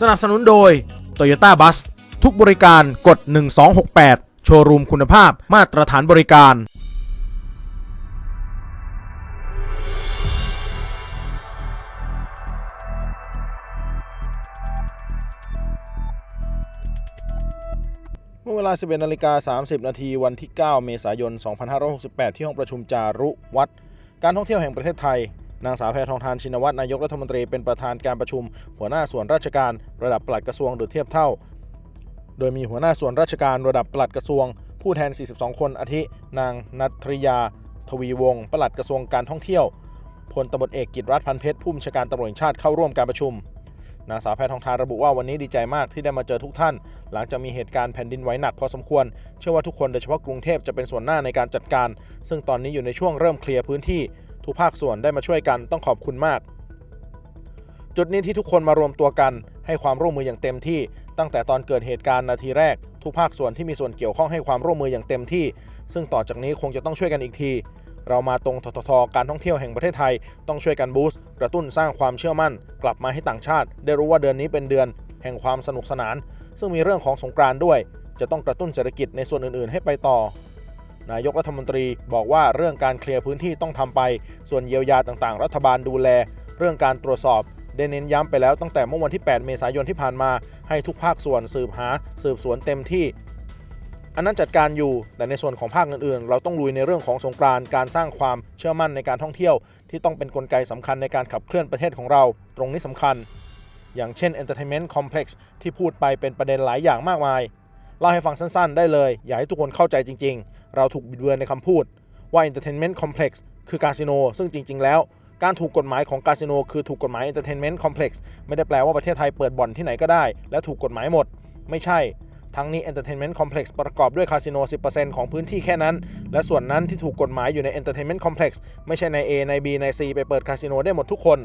สนับสนุนโดย Toyota Bus ทุกบริการกด 1268 โชว์รูมคุณภาพมาตรฐานบริการ เมื่อเวลา 11นาฬิกา30 นาทีวันที่ 9 เมษายน 2568 ที่ห้องประชุมจารุวัด การท่องเที่ยวแห่งประเทศไทย นางสาวแพทองทานชินวัตรนายกรัฐมนตรีเป็นประธานการประชุม หัวหน้าส่วนราชการระดับปลัดกระทรวงหรือเทียบเท่า โดยมีหัวหน้าส่วนราชการระดับปลัดกระทรวง ผู้แทน 42 คนอาทิ นางนัทริยา ทวีวงศ์ปลัดกระทรวงการท่องเที่ยวพลตำรวจเอกกิตรัฐพันเพชรผู้บัญชาการตำรวจแห่งชาติเข้าร่วมการประชุมนางสาวแพทองทานระบุว่าวันนี้ดีใจมากที่ได้มาเจอทุกท่าน หลังจากมีเหตุการณ์แผ่นดินไหวหนักพอสมควร เชื่อว่าทุกคนโดยเฉพาะกรุงเทพจะเป็นส่วนหน้าในการจัดการ ซึ่งตอนนี้อยู่ในช่วงเริ่มเคลียร์พื้นที่ ทุกภาคส่วนได้มาช่วยกันต้องขอบคุณมาก จุดนี้ที่ทุกคนมารวมตัวกัน ให้ความร่วมมืออย่างเต็มที่ ตั้งแต่ตอนเกิดเหตุการณ์นาทีแรก ทุกภาคส่วนที่มีส่วนเกี่ยวข้องให้ความร่วมมืออย่างเต็มที่ ซึ่งต่อจากนี้คงจะต้องช่วยกันอีกที เรามาตรงทททการท่องเที่ยวแห่งประเทศไทย ต้องช่วยกันบูสต์กระตุ้นสร้างความเชื่อมั่น กลับมาให้ต่างชาติ ได้รู้ว่าเดือนนี้เป็นเดือน แห่งความสนุกสนาน ซึ่งมีเรื่องของสงกรานต์ด้วย จะต้องกระตุ้นเศรษฐกิจในส่วนอื่น ๆ ให้ไปต่อ นายกรัฐมนตรีบอกว่าเรื่องการเคลียร์พื้นที่ต้องทำไป ส่วนเยียวยาต่างๆ รัฐบาลดูแล เรื่องการตรวจสอบได้เน้นย้ำไปแล้วตั้งแต่เมื่อวันที่ 8 เมษายนที่ผ่านมา ให้ทุกภาคส่วนสืบหา สืบสวนเต็มที่ อันนั้นจัดการอยู่ แต่ในส่วนของภาคอื่นๆ เราต้องลุยในเรื่องของสงกรานต์การสร้างความเชื่อมั่นในการท่องเที่ยว ที่ต้องเป็นนกลไกสำคัญในการขับเคลื่อนประเทศของเรา ตรงนี้สำคัญ อย่างเช่น Entertainment Complex ที่พูดไปเป็นประเด็นหลายอย่างมากมายเล่าให้ฟังสั้นๆ ได้เลย อยากให้ทุกคนเข้าใจจริง ๆ เราถูกบิดเบือนในคำพูด ว่า Entertainment Complex คือคาสิโนซึ่งจริง ๆ แล้ว การถูกกฎหมายของคาสิโนคือถูกกฎหมาย Entertainment Complex ไม่ได้แปลว่าประเทศไทยเปิดบ่อนที่ไหนก็ได้ และถูกกฎหมายหมด ไม่ใช่ ทั้งนี้ Entertainment Complex ประกอบด้วยคาสิโน 10%ของพื้นที่แค่นั้น และส่วนนั้นที่ถูกกฎหมายอยู่ใน Entertainment Complex ไม่ใช่ใน A ใน B ใน C ไปเปิดคาสิโนได้หมดทุกคน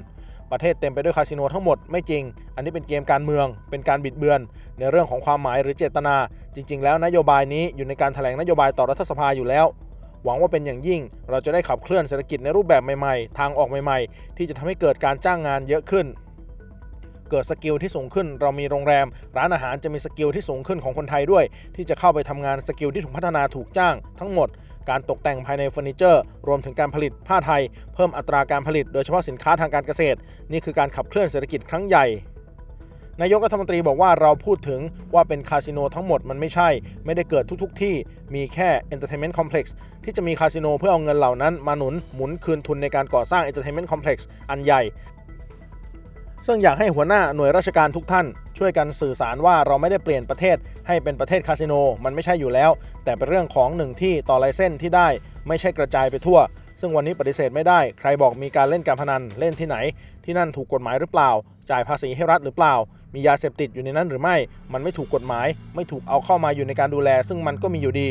ประเทศเต็มไปด้วยคาสิโนทั้งหมดไม่จริง อันนี้เป็นเกมการเมือง เป็นการบิดเบือน ในเรื่องของความหมายหรือเจตนา จริง ๆ แล้วนโยบายนี้อยู่ในการแถลงนโยบายต่อรัฐสภาอยู่แล้ว หวังว่าเป็นอย่างยิ่ง เราจะได้ขับเคลื่อนเศรษฐกิจในรูปแบบใหม่ๆ ทางออกใหม่ ๆ ที่จะทำให้เกิดการจ้างงานเยอะขึ้น เกิดสกิลที่สูงขึ้น เรามีโรงแรม ร้านอาหารจะมีสกิลที่สูงขึ้นของคนไทยด้วย ที่จะเข้าไปทำงานสกิลที่ถูกพัฒนาถูกจ้าง ทั้งหมด การตกแต่งภายในเฟอร์นิเจอร์ รวมถึงการผลิตผ้าไทย เพิ่มอัตราการผลิต โดยเฉพาะสินค้าทางการเกษตร นี่คือการขับเคลื่อนเศรษฐกิจครั้งใหญ่นายกรัฐมนตรีบอกว่าเราพูดถึงว่าเป็นคาสิโนทั้งหมดมันไม่ใช่ ไม่ได้เกิดทุกๆทที่มีแค่ Entertainment Complex ที่จะมีคาสิโนเพื่อเอาเงินเหล่านั้นมาหนุนหมุนคืนทุนในการก่อสร้าง Entertainment Complex อันใหญ่ ซึ่งอยากให้หัวหน้าหน่วยราชการทุกท่าน ช่วยกันสื่อสารว่าเราไม่ได้เปลี่ยนประเทศให้เป็นประเทศคาสิโน มันไม่ใช่อยู่แล้ว แต่เป็นเรื่องของหนึ่งที่ต่อลายเส้นที่ได้ ไม่ใช่กระจายไปทั่ว ซึ่งวันนี้ปฏิเสธไม่ได้ ใครบอกมีการเล่นการพนันเล่นที่ไหน ที่นั่นถูกกฎหมายหรือเปล่า จ่ายภาษีให้รัฐหรือเปล่า มียาเสพติดอยู่ในนั้นหรือไม่ มันไม่ถูกกฎหมาย ไม่ถูกเอาเข้ามาอยู่ในการดูแล ซึ่งมันก็มีอยู่ดี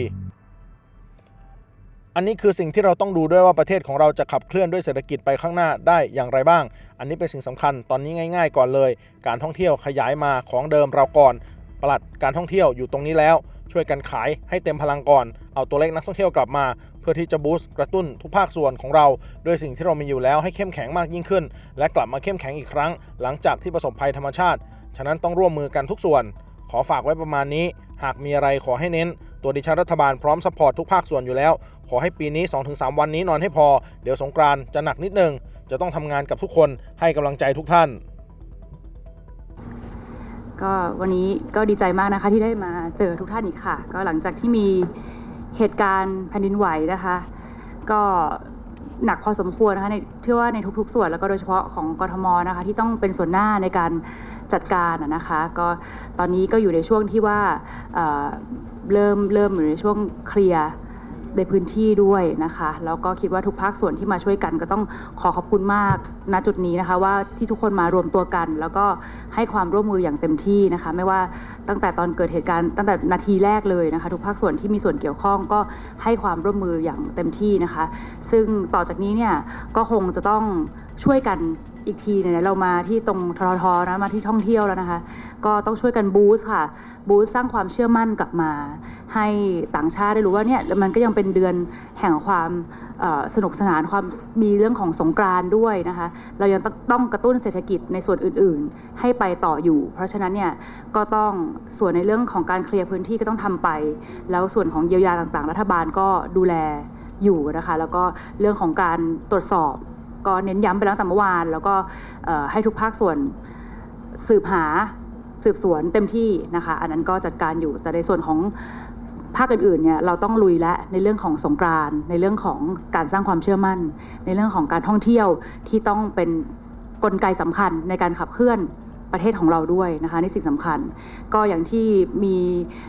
อันนี้คือสิ่งที่เราต้องดูด้วยว่าประเทศของเราจะขับเคลื่อนด้วยเศรษฐกิจไปข้างหน้าได้อย่างไรบ้าง อันนี้เป็นสิ่งสำคัญตอนนี้ง่าย ๆ ก่อนเลย การท่องเที่ยวขยายมาของเดิมเราก่อนปลัดการท่องเที่ยวอยู่ตรงนี้แล้ว ช่วยกันขายให้เต็มพลังก่อน เอาตัวเลขนักท่องเที่ยวกลับมา เพื่อที่จะบูสต์กระตุ้นทุกภาคส่วนของเรา ด้วยสิ่งที่เรามีอยู่แล้วให้เข้มแข็งมากยิ่งขึ้น และกลับมาเข้มแข็งอีกครั้ง หลังจากที่ประสบภัยธรรมชาติ ฉะนั้นต้องร่วมมือกันทุกส่วน ขอฝากไว้ประมาณนี้ หากมีอะไรขอให้เน้น ตัวดิฉันรัฐบาลพร้อมสปอร์ตทุกภาคส่วนอยู่แล้ว ขอให้ปีนี้ 2-3 วันนี้นอนให้พอ เดี๋ยวสงกรานจะหนักนิดนึง จะต้องทำงานกับทุกคนให้กำลังใจทุกท่าน ก็วันนี้ก็ดีใจมากนะคะที่ได้มาเจอทุกท่านอีกค่ะ ก็หลังจากที่มีเหตุการณ์แผ่นดินไหวนะคะ ก็หนักพอสมควรนะคะในเชื่อว่าในทุกๆ ส่วนแล้วก็โดยเฉพาะของกทมนะคะที่ต้องเป็นส่วนหน้าในการ จัดการนะคะ ก็ตอนนี้ก็อยู่ในช่วงที่ว่าเเริ่มเริ่มอยู่ในช่วงเคลียร์ในพื้นที่ด้วยนะคะแล้วก็คิดว่าทุกภาคส่วนที่มาช่วยกัน ก็ต้องขอขอบคุณมากณจุดนี้นะคะ ว่าที่ทุกคนมารวมตัวกัน แล้วก็ให้ความร่วมมืออย่างเต็มที่นะคะ ไม่ว่าตั้งแต่ตอนเกิดเหตุการณ์ตั้งแต่นาทีแรกเลยนะคะ ทุกภาคส่วนที่มีส่วนเกี่ยวข้องก็ให้ความร่วมมืออย่างเต็มที่นะคะ ซึ่งต่อจากนี้เนี่ยก็คงจะต้องช่วยกัน อีกทีเนี่ยเรามาที่ตรงทรทนะมาที่ท่องเที่ยวแล้วนะคะ ก็ต้องช่วยกันบูสต์ค่ะบูสต์สร้างความเชื่อมั่นกลับมา ให้ต่างชาติได้รู้ว่าเนี่ยมันก็ยังเป็นเดือนแห่งความสนุกสนานความมีเรื่องของสงกรานด้วยนะคะ เรายังต้องต้องกระตุ้นเศรษฐกิจในส่วนอื่นๆ ให้ไปต่ออยู่ เพราะฉะนั้นเนี่ยก็ต้องส่วนในเรื่องของการเคลียร์พื้นที่ก็ต้องทำไป แล้วส่วนของเยียวยาต่างๆ รัฐบาลก็ดูแลอยู่นะคะ แล้วก็เรื่องของการตรวจสอบ ก็เน้นย้ำไปแล้วแต่เมื่อวาน แล้วก็ให้ทุกภาคส่วนสืบหาสืบสวนเต็มที่นะคะ อันนั้นก็จัดการอยู่แต่ในส่วนของภาคอื่นๆเนี่ยเราต้องลุยและในเรื่องของสงกรานในเรื่องของการสร้างความเชื่อมั่น ในเรื่องของการท่องเที่ยวที่ต้องเป็นกลไกสำคัญในการขับเคลื่อนประเทศของเราด้วยนะคะนี่สิ่งสำคัญ ก็อย่างที่มี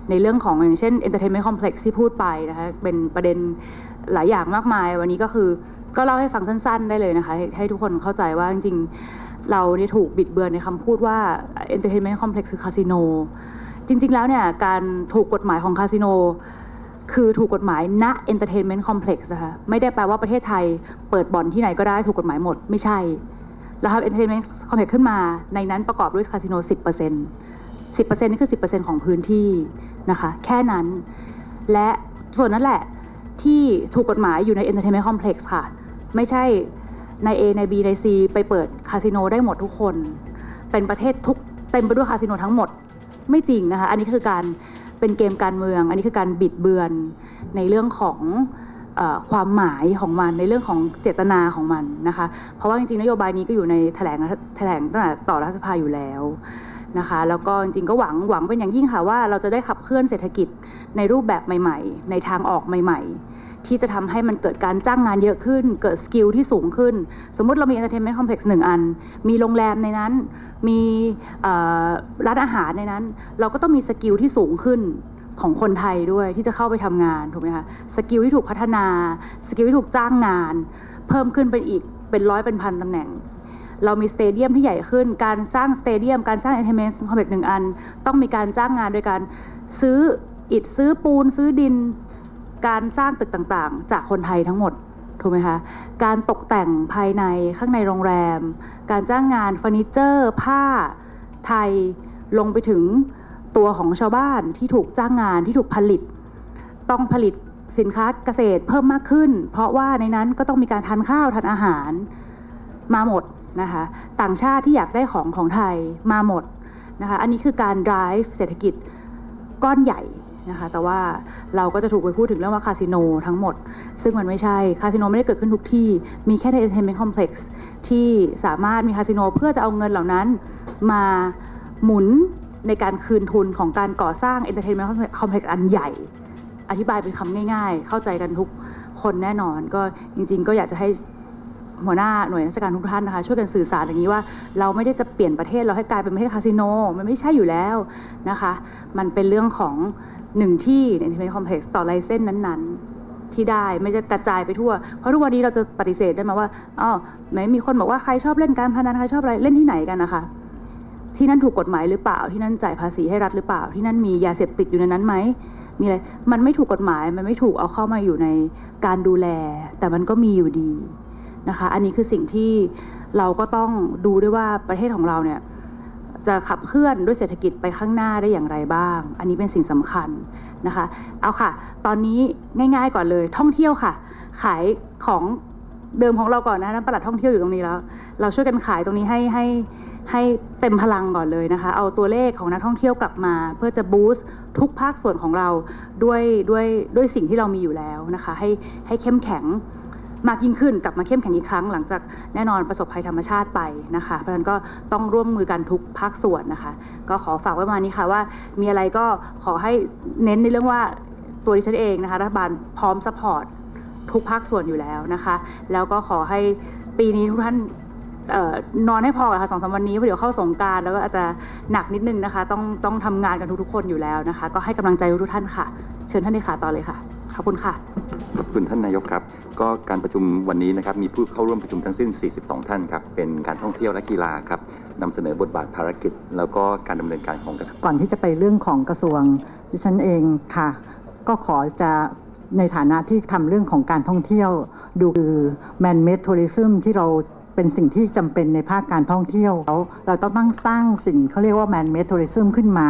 ในเรื่องของอย่างเช่น entertainment complex ที่พูดไปนะคะเป็นประเด็นหลายอย่างมากมาย วันนี้ก็คือ ก็เล่าให้ฟังสั้นๆ ได้เลยนะคะให้ให้ทุกคนเข้าใจว่าจริงๆ เราเนี่ยถูกบิดเบือนในคำพูดว่า entertainment complex คือคาสิโน จริงๆ แล้วเนี่ยการถูกกฎหมายของคาสิโน คือถูกกฎหมายณ entertainment complex นะคะไม่ได้แปลว่าประเทศไทยเปิดบ่อนที่ไหนก็ได้ถูกกฎหมายหมดไม่ใช่แล้วทำ entertainment complex ขึ้นมา ในนั้นประกอบด้วยคาสิโน 10% 10%นี่คือ 10%ของพื้นที่นะคะ แค่นั้น และส่วนนั้นแหละที่ถูกกฎหมายอยู่ใน entertainment complex ค่ะ ไม่ใช่ใน A ใน B ใน C ไปเปิดคาสิโนได้หมดทุกคน เป็นประเทศทุกเต็มไปด้วยคาสิโนทั้งหมดไม่จริงนะคะ อันนี้คือการเป็นเกมการเมือง อันนี้คือการบิดเบือนในเรื่องของออความหมายของมันในเรื่องของเจตนาของมันนะคะ เพราะว่าจริงๆนโยบายนี้ก็อยู่ในแถลงแถลงตั้งแต่ต่อรัฐสภาอยู่แล้วนะคะ แล้วก็จริงๆก็หวังหวังเป็นอย่างยิ่งค่ะว่าเราจะได้ขับเคลื่อนเศรษฐกิจในรูปแบบใหม่ ๆ ในทางออกใหม่ ๆ ที่จะทำให้มันเกิดการจ้างงานเยอะขึ้น เกิดสกิลที่สูงขึ้น สมมุติเรามี entertainment complex หนึ่งอัน มีโรงแรมในนั้น มีร้านอาหารในนั้น เราก็ต้องมีสกิลที่สูงขึ้นของคนไทยด้วยที่จะเข้าไปทำงานถูกไหมคะ สกิลที่ถูกพัฒนา สกิลที่ถูกจ้างงาน เพิ่มขึ้นเป็นอีกเป็นร้อยเป็นพันตำแหน่งเรามีสเตเดียมที่ใหญ่ขึ้น การสร้างสเตเดียม การสร้าง entertainment complex หนึ่งอัน ต้องมีการจ้างงานโดยการซื้ออิฐซื้อปูนซื้อดิน การสร้างตึกต่างๆ จากคนไทยทั้งหมดถูกไหมคะการตกแต่งภายในข้างในโรงแรม การจ้างงานเฟอร์นิเจอร์ ผ้าไทยลงไปถึงตัวของชาวบ้านที่ถูกจ้างงานที่ถูกผลิต ต้องผลิตสินค้าเกษตรเพิ่มมากขึ้น เพราะว่าในนั้นก็ต้องมีการทานข้าวทานอาหารมาหมดนะคะต่างชาติที่อยากได้ของของไทยมาหมดนะคะอันนี้คือการ drive เศรษฐกิจก้อนใหญ่นะคะแต่ว่า เราก็จะถูกไปพูดถึงเรื่องว่าคาสิโนทั้งหมด ซึ่งมันไม่ใช่ คาสิโนไม่ได้เกิดขึ้นทุกที่ มีแค่ใน entertainment complex ที่สามารถมีคาสิโนเพื่อจะเอาเงินเหล่านั้นมาหมุนในการคืนทุนของการก่อสร้าง entertainment complex อันใหญ่ อธิบายเป็นคำง่าย ๆ เข้าใจกันทุกคนแน่นอน ก็จริง ๆ ก็อยากจะให้หัวหน้าหน่วยราชการทุกท่านนะคะช่วยกันสื่อสารอย่างนี้ว่าเราไม่ได้จะเปลี่ยนประเทศเราให้กลายเป็นประเทศคาสิโนมันไม่ใช่อยู่แล้วนะคะ มันเป็นเรื่องของ หนึ่งที่ใน entertainment complex ต่อลายเส้นนั้นๆ ที่ได้ไม่จะกระจายไปทั่ว เพราะทุกวันนี้เราจะปฏิเสธได้ไหมว่าอ๋อไหนมีคนบอกว่าใครชอบเล่นการพนันใครชอบอะไรเล่นที่ไหนกันนะคะที่นั่นถูกกฎหมายหรือเปล่า ที่นั่นจ่ายภาษีให้รัฐหรือเปล่า ที่นั่นมียาเสพติดอยู่ในนั้นไหมมีอะไรมันไม่ถูกกฎหมายมันไม่ถูกเอาเข้ามาอยู่ในการดูแล แต่มันก็มีอยู่ดีนะคะ อันนี้คือสิ่งที่เราก็ต้องดูด้วยว่าประเทศของเราเนี่ย จะขับเคลื่อนด้วยเศรษฐกิจไปข้างหน้าได้อย่างไรบ้าง อันนี้เป็นสิ่งสำคัญนะคะ เอาค่ะ ตอนนี้ง่ายๆก่อนเลย ท่องเที่ยวค่ะ ขายของเดิมของเราก่อนนะนะปลัดท่องเที่ยวอยู่ตรงนี้แล้ว เราช่วยกันขายตรงนี้ให้ให้ให้เต็มพลังก่อนเลยนะคะ เอาตัวเลขของนักท่องเที่ยวกลับมา เพื่อจะบูสต์ทุกภาคส่วนของเราด้วยด้วยด้วยสิ่งที่เรามีอยู่แล้วนะคะ ให้ให้เข้มแข็ง มากยิ่งขึ้นกลับมาเข้มแข็งอีกครั้ง หลังจากแน่นอนประสบภัยธรรมชาติไปนะคะ เพราะฉะนั้นก็ต้องร่วมมือกันทุกภาคส่วนนะคะ ก็ขอฝากไว้มานี้ค่ะว่ามีอะไรก็ขอให้เน้นในเรื่องว่าตัวดิฉันเองนะคะรัฐบาลพร้อมสปอร์ตทุกภาคส่วนอยู่แล้วนะคะ แล้วก็ขอให้ปีนี้ทุกท่านออนอนให้พอค่ะสองสามวันนี้เพราะเดี๋ยวเข้าสงการแล้วก็อาจจะหนักนิดนึงนะคะ ต้องต้องทำงานกันทุกๆคนอยู่แล้วนะคะ ก็ให้กำลังใจทุกท่านค่ะ เชิญท่านเลขาต่อเลยค่ะ ขอบคุณค่ะ ขอบคุณท่านนายกครับ ก็การประชุมวันนี้นะครับมีผู้เข้าร่วมประชุมทั้งสิ้น 42 ท่านครับ เป็นการท่องเที่ยวและกีฬาครับนำเสนอบทบาทภารกิจ แล้วก็การดำเนินการของกระทรวงก่อนที่จะไปเรื่องของกระทรวงดิฉันเองค่ะ ก็ขอจะในฐานะที่ทำเรื่องของการท่องเที่ยวดูคือ man made tourism ที่เราเป็นสิ่งที่จำเป็นในภาคการท่องเที่ยวแล้วเราต้องตั้งสร้างสิ่งเขาเรียกว่า man made tourism ขึ้นมา